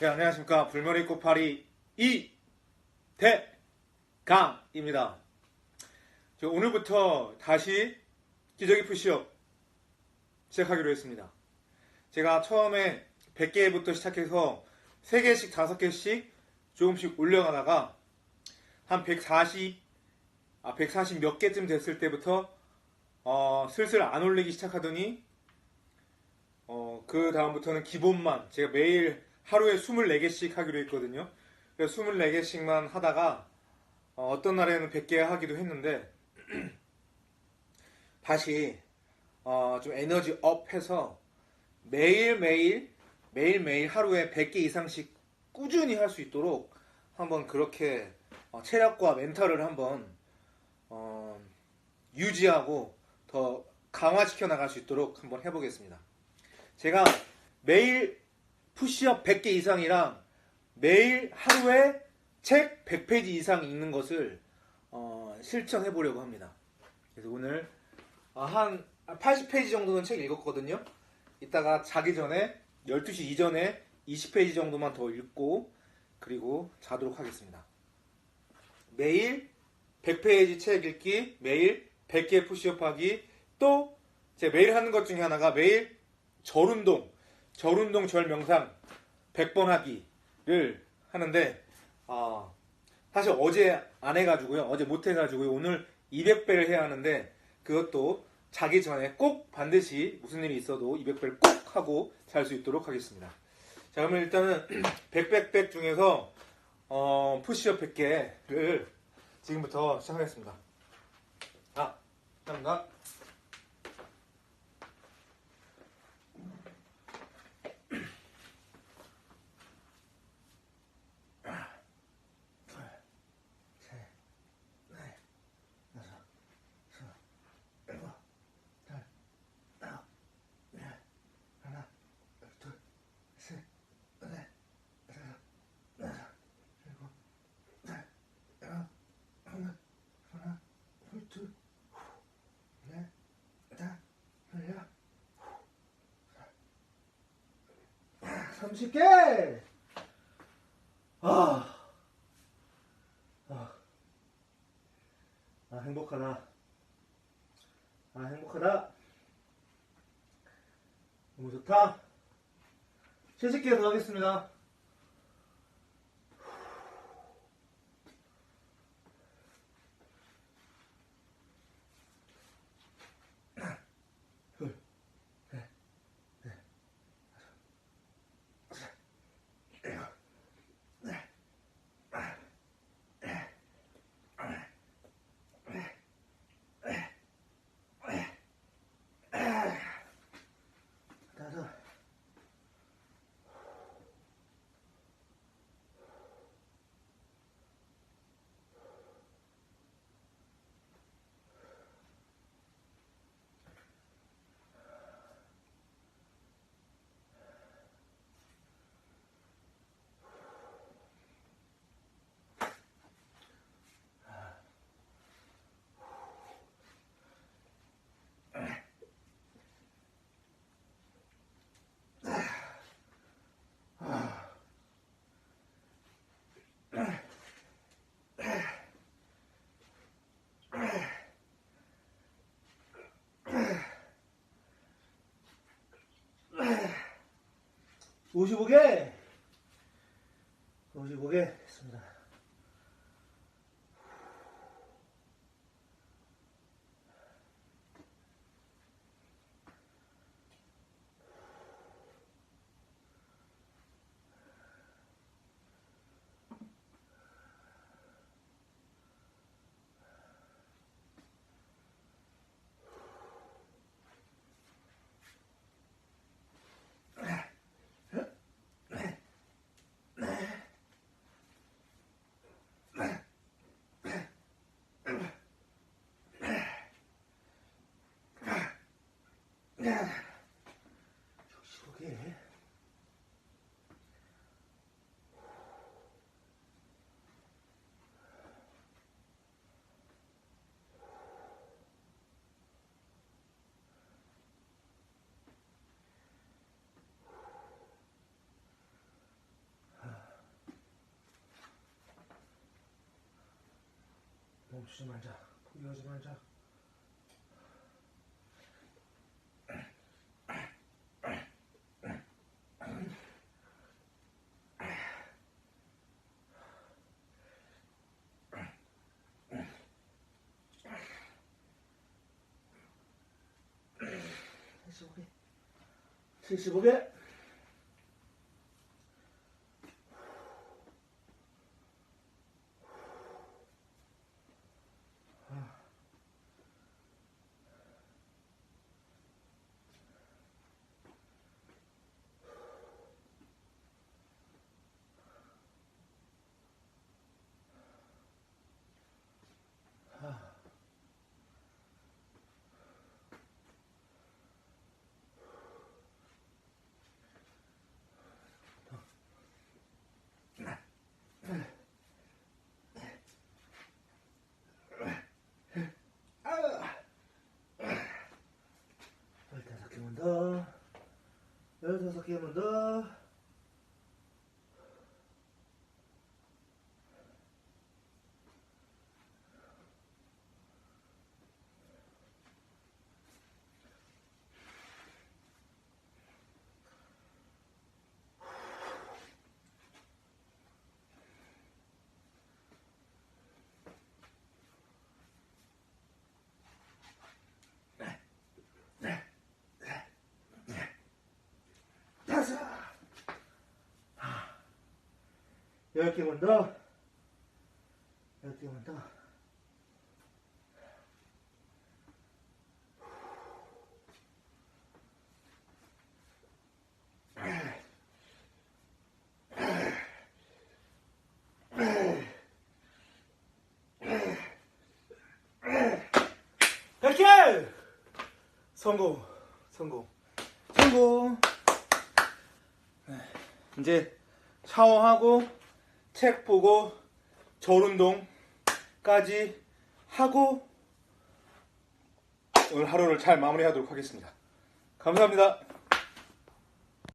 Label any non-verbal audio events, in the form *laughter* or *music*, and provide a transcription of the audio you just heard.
네, 안녕하십니까. 불머리 꼬파리 이대강입니다. 저 오늘부터 다시 기저귀 푸시업 시작하기로 했습니다. 제가 처음에 100개부터 시작해서 3개씩, 5개씩 조금씩 올려가다가 한 140, 아, 140 몇 개쯤 됐을 때부터 어, 슬슬 안 올리기 시작하더니 어, 그 다음부터는 기본만 제가 매일 하루에 24개씩 하기로 했거든요. 그래서 24개씩만 하다가 어, 떤 날에는 100개 하기도 했는데 *clears throat* 다시 어, 좀 에너지 업 해서 매일매일 매일매일 하루에 100개 이상씩 꾸준히 할 수 있도록 한번 그렇게 어, 체력과 멘탈을 한번 어, 유지하고 더 강화시켜 나갈 수 있도록 한번 해보겠습니다. 제가 매일 푸시업 100개 이상이랑 매일 하루에 책 100페이지 이상 읽는 것을 어, 실천해 보려고 합니다. 그래서 오늘 아, 한 80페이지 정도는 책 읽었거든요. 이따가 자기 전에 12시 이전에 20페이지 정도만 더 읽고 그리고 자도록 하겠습니다. 매일 100페이지 책 읽기, 매일 100개 푸시업 하기, 또 제가 매일 하는 것 중에 하나가 매일 절 운동, 절운동 절명상 100번 하기를 하는데 아, 사실 어제 안 해가지고요. 어제 못 해가지고요. 오늘 200배를 해야 하는데 그것도 자기 전에 꼭 반드시 무슨 일이 있어도 200배를 꼭 하고 잘 수 있도록 하겠습니다. 자, 그러면 일단은 *clears throat* 100백백 중에서 어, 푸시업 100개를 지금부터 시작하겠습니다. 30개! 아, 아, 아 행복하다. 아, 행복하다. 너무 좋다. 70개 더 하겠습니다. 55개. 55개 했습니다. 저속에 멈추지 말자. 포기하지 말자. 칠십오 개. 열다 kıyımında 이렇게 온다. 10개만 더. 이렇게 성공 성공. 성공. 네. 이제 샤워하고 책 보고 절 운동까지 하고 오늘 하루를 잘 마무리하도록 하겠습니다. 감사합니다.